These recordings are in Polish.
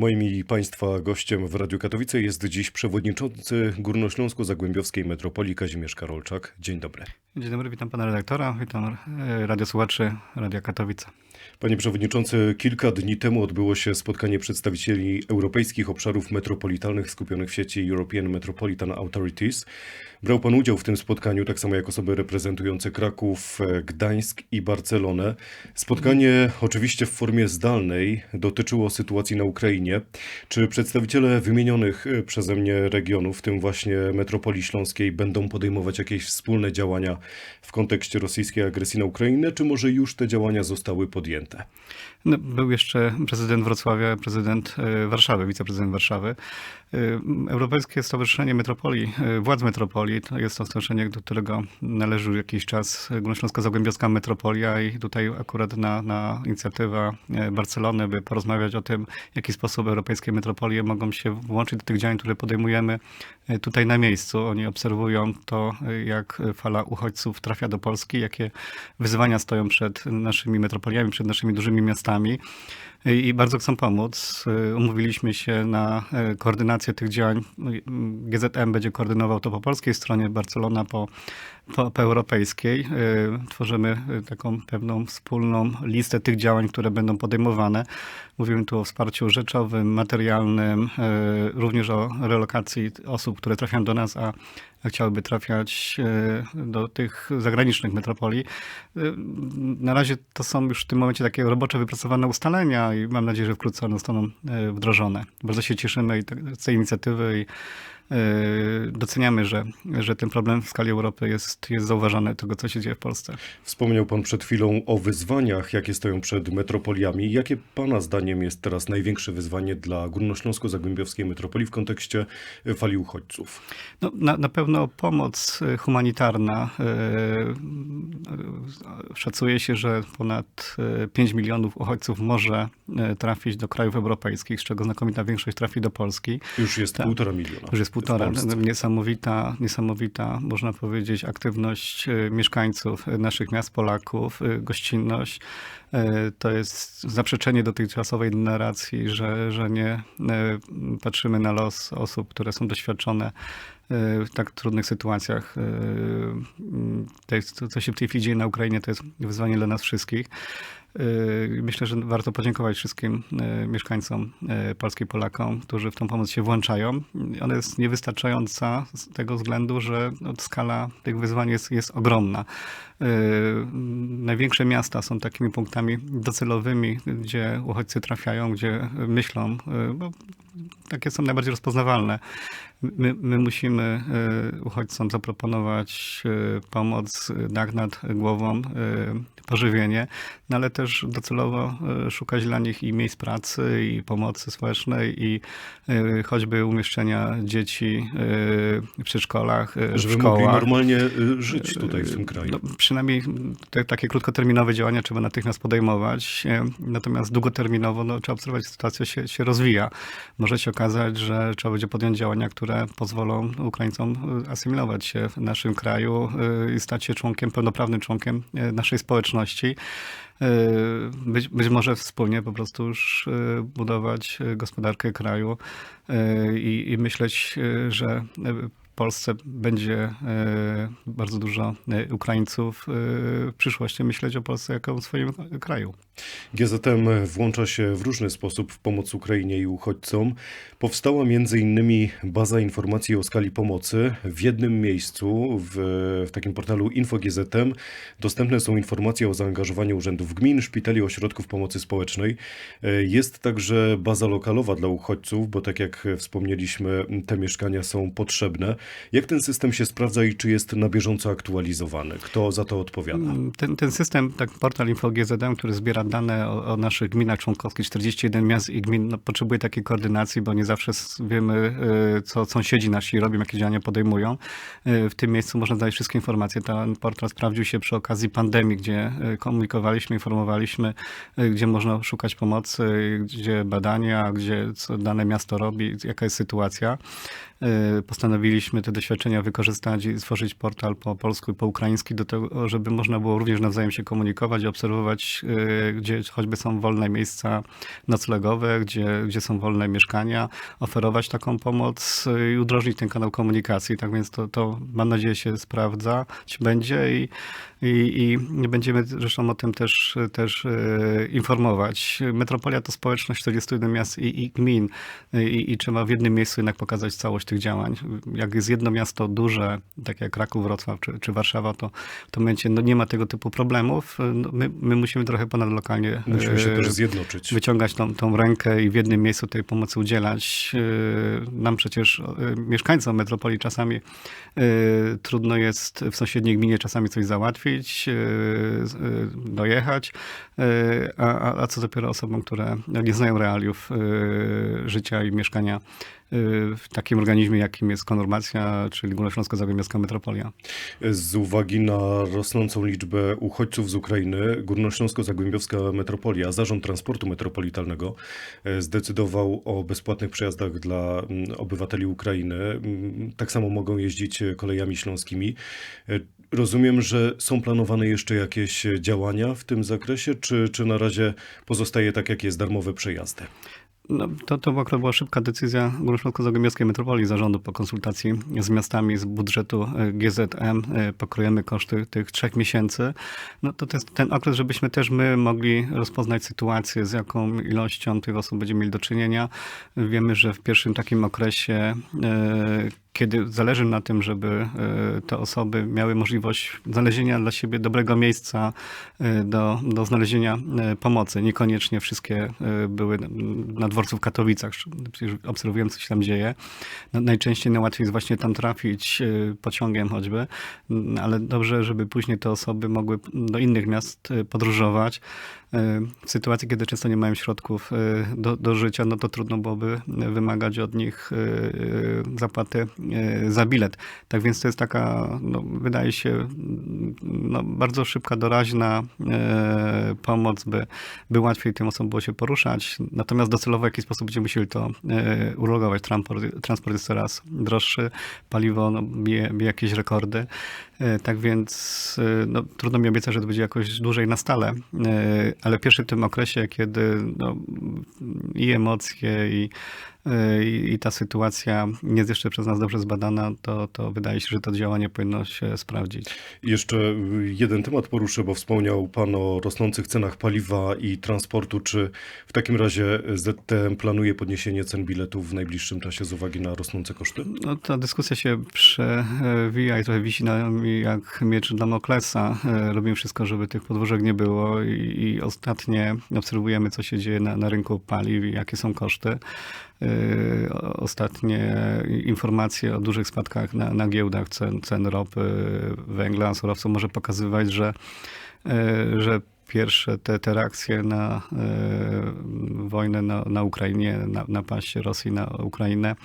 Moim i Państwa gościem w Radiu Katowice jest dziś przewodniczący Górnośląsko-Zagłębiowskiej Metropolii Kazimierz Karolczak. Dzień dobry. Dzień dobry, witam pana redaktora, witam e, radiosłuchaczy Radia Katowice. Panie Przewodniczący, kilka dni temu odbyło się spotkanie przedstawicieli europejskich obszarów metropolitalnych skupionych w sieci European Metropolitan Authorities. Brał Pan udział w tym spotkaniu, tak samo jak osoby reprezentujące Kraków, Gdańsk i Barcelonę. Spotkanie oczywiście w formie zdalnej dotyczyło sytuacji na Ukrainie. Czy przedstawiciele wymienionych e, przeze mnie regionów, w tym właśnie metropolii śląskiej, będą podejmować jakieś wspólne działania w kontekście rosyjskiej agresji na Ukrainę, czy może już te działania zostały podjęte? No, był jeszcze prezydent Wrocławia, prezydent e, Warszawy, wiceprezydent Warszawy. E, Europejskie Stowarzyszenie Metropolii, e, Władz Metropolii, to jest to stowarzyszenie, do którego należy jakiś czas Górnośląsko-Zagłębiowska Metropolia i tutaj akurat na, na inicjatywę Barcelony, by porozmawiać o tym, w jaki sposób europejskie metropolie mogą się włączyć do tych działań, które podejmujemy tutaj na miejscu. Oni obserwują to, jak fala uchodźców trafia do Polski, jakie wyzwania stoją przed naszymi metropoliami, przed naszymi dużymi miastami i bardzo chcą pomóc. Umówiliśmy się na koordynację tych działań. GZM będzie koordynował to po polskiej stronie, Barcelona po, po, po europejskiej. Tworzymy taką pewną wspólną listę tych działań, które będą podejmowane. Mówimy tu o wsparciu rzeczowym, materialnym, również o relokacji osób, które trafiają do nas, a chciałyby trafiać do tych zagranicznych metropolii. Na razie to są już w tym momencie takie robocze wypracowane ustalenia i mam nadzieję, że wkrótce one zostaną wdrożone. Bardzo się cieszymy z tej inicjatywy i doceniamy, że, że ten problem w skali Europy jest, jest zauważany, tego co się dzieje w Polsce. Wspomniał Pan przed chwilą o wyzwaniach, jakie stoją przed metropoliami. Jakie Pana zdaniem jest teraz największe wyzwanie dla Górnośląsko-Zagłębiowskiej Metropolii w kontekście fali uchodźców? No, na, na pewno pomoc humanitarna. Szacuje się, że ponad 5 milionów uchodźców może trafić do krajów europejskich, z czego znakomita większość trafi do Polski. Już jest Tak. półtora miliona. Już jest półtora. Polsce. Niesamowita, niesamowita, można powiedzieć, aktywność e, mieszkańców e, naszych miast, Polaków, e, gościnność. To jest zaprzeczenie dotychczasowej narracji, że, że nie patrzymy na los osób, które są doświadczone w tak trudnych sytuacjach. To, jest, to, co się w tej chwili dzieje na Ukrainie, to jest wyzwanie dla nas wszystkich. E, Myślę, że warto podziękować wszystkim e, mieszkańcom e, Polski, Polakom, którzy w tą pomoc się włączają. Ona jest niewystarczająca z tego względu, że no, skala tych wyzwań jest, jest ogromna. Największe miasta są takimi punktami docelowymi, gdzie uchodźcy trafiają, gdzie myślą, bo takie są najbardziej rozpoznawalne. My, my musimy e, uchodźcom zaproponować e, pomoc, dach nad głową, e, pożywienie, no ale też docelowo szukać dla nich i miejsc pracy, i pomocy społecznej, i choćby umieszczenia dzieci w przedszkolach, Żeby mogli szkołach. normalnie y, żyć tutaj w tym kraju. No, przynajmniej te, takie krótkoterminowe działania trzeba natychmiast podejmować, natomiast długoterminowo no, trzeba obserwować, sytuacja się, się rozwija. Może się okazać, że trzeba będzie podjąć działania, które pozwolą Ukraińcom e, asymilować się w naszym kraju e, i stać się członkiem, pełnoprawnym członkiem e, naszej społeczności. Być, być może wspólnie po prostu już budować gospodarkę kraju i, i myśleć, że w Polsce będzie bardzo dużo Ukraińców w przyszłości myśleć o Polsce jako o swoim kraju. GZM włącza się w różny sposób w pomoc Ukrainie i uchodźcom. Powstała m.in. baza informacji o skali pomocy. W jednym miejscu, w, w takim portalu InfoGZM, dostępne są informacje o zaangażowaniu urzędów gmin, szpitali, ośrodków pomocy społecznej. E, Jest także baza lokalowa dla uchodźców, bo tak jak wspomnieliśmy, te mieszkania są potrzebne. Jak ten system się sprawdza i czy jest na bieżąco aktualizowany? Kto za to odpowiada? Ten, ten system, tak portal InfoGZM, który zbiera dane o, o naszych gminach członkowskich, 41 miast i gmin, no, potrzebuje takiej koordynacji, bo nie zawsze wiemy, y, co sąsiedzi nasi robią, jakie działania podejmują. Y, W tym miejscu można znaleźć wszystkie informacje. Ten portal sprawdził się przy okazji pandemii, gdzie y, komunikowaliśmy, informowaliśmy, gdzie można szukać pomocy, gdzie badania, gdzie co dane miasto robi, jaka jest sytuacja. Y, postanowiliśmy te doświadczenia wykorzystać i stworzyć portal po polsku i po ukraiński do tego, żeby można było również nawzajem się komunikować obserwować, y, gdzie choćby są wolne miejsca noclegowe, gdzie, gdzie są wolne mieszkania, oferować taką pomoc y, i udrożnić ten kanał komunikacji. Tak więc to, to mam nadzieję się sprawdza, będzie i, i, i będziemy zresztą o tym też, też e, informować. Metropolia to społeczność 41 miast i, i gmin i, i trzeba w jednym miejscu jednak pokazać całość tych działań. Jak jest jedno miasto duże, tak jak Kraków, Wrocław czy, czy Warszawa, to w tym momencie no, nie ma tego typu problemów. No, my, my musimy trochę ponadlokalnie Musimy się e, też zjednoczyć. wyciągać tą, tą rękę i w jednym miejscu tej pomocy udzielać. Nam przecież, mieszkańcom metropolii czasami trudno jest w sąsiedniej gminie czasami coś załatwić, yy, yy, dojechać, yy, a, a- co dopiero osobom, które nie znają realiów życia i mieszkania w takim organizmie, jakim jest konurbacja, czyli Górnośląsko-Zagłębiowska metropolia. Z uwagi na rosnącą liczbę uchodźców z Ukrainy, Górnośląsko-Zagłębiowska Metropolia, Zarząd Transportu Metropolitalnego e, zdecydował o bezpłatnych przejazdach dla mm, obywateli Ukrainy. Mm, Tak samo mogą jeździć e, kolejami śląskimi. Rozumiem, że są planowane jeszcze jakieś e, działania w tym zakresie, czy, czy na razie pozostaje tak, jak jest, darmowe przejazdy? No, to, to akurat była szybka decyzja Górnośląsko-Zagłębiowskiej Metropolii Zarządu po konsultacji z miastami z budżetu e, GZM. e, Pokrojemy koszty tych trzech miesięcy. No to, to jest ten okres, żebyśmy też my mogli rozpoznać sytuację, z jaką ilością tych osób będziemy mieli do czynienia. Wiemy, że w pierwszym takim okresie e, kiedy zależy na tym, żeby te osoby miały możliwość znalezienia dla siebie dobrego miejsca do, do znalezienia pomocy. Niekoniecznie wszystkie były na dworcu w Katowicach. Przecież obserwujemy, co się tam dzieje. No, najczęściej najłatwiej jest właśnie tam trafić e, pociągiem choćby, ale dobrze, żeby później te osoby mogły do innych miast e, podróżować. E, W sytuacji, kiedy często nie mają środków e, do, do życia, no to trudno byłoby wymagać od nich e, zapłaty za bilet. Tak więc to jest taka, no, wydaje się, no, bardzo szybka, doraźna pomoc, by, by łatwiej tym osobom było się poruszać. Natomiast docelowo w jakiś sposób będziemy musieli to uregulować. Transport, transport jest coraz droższy, paliwo no, bije, bije jakieś rekordy. Tak więc no, trudno mi obiecać, że to będzie jakoś dłużej na stale, ale pierwszy w tym okresie, kiedy no, i emocje, i, i, i ta sytuacja nie jest jeszcze przez nas dobrze zbadana, to, to wydaje się, że to działanie powinno się sprawdzić. Jeszcze y, jeden temat poruszę, bo wspomniał Pan o rosnących cenach paliwa i transportu. Czy w takim razie ZTM planuje podniesienie cen biletów w najbliższym czasie z uwagi na rosnące koszty? No, ta dyskusja się przewija i trochę wisi na jak miecz Damoklesa. E, Robimy wszystko, żeby tych podwyżek nie było i, i ostatnie obserwujemy, co się dzieje na, na rynku paliw i jakie są koszty. O- Ostatnie informacje o dużych spadkach na, na giełdach cen, cen ropy, węgla, surowców może pokazywać, że, e, że pierwsze te, te reakcje na wojnę na, na Ukrainie, na, napaść Rosji na Ukrainę,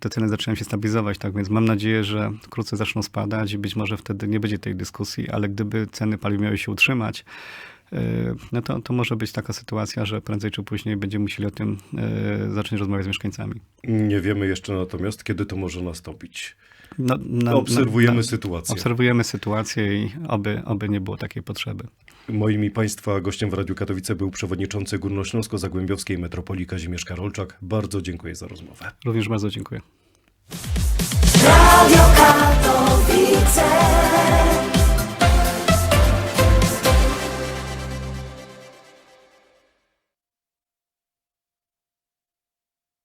te ceny zaczynają się stabilizować, tak? Więc mam nadzieję, że wkrótce zaczną spadać i być może wtedy nie będzie tej dyskusji, ale gdyby ceny paliw miały się utrzymać, no to, to może być taka sytuacja, że prędzej czy później będziemy musieli o tym e, zacząć rozmawiać z mieszkańcami. Nie wiemy jeszcze natomiast, kiedy to może nastąpić. No, na- Obserwujemy na- sytuację. Obserwujemy sytuację i oby, oby nie było takiej potrzeby. Moim i Państwa gościem w Radiu Katowice był przewodniczący Górnośląsko-Zagłębiowskiej Metropolii Kazimierz Karolczak. Bardzo dziękuję za rozmowę. Również bardzo dziękuję. Radio K.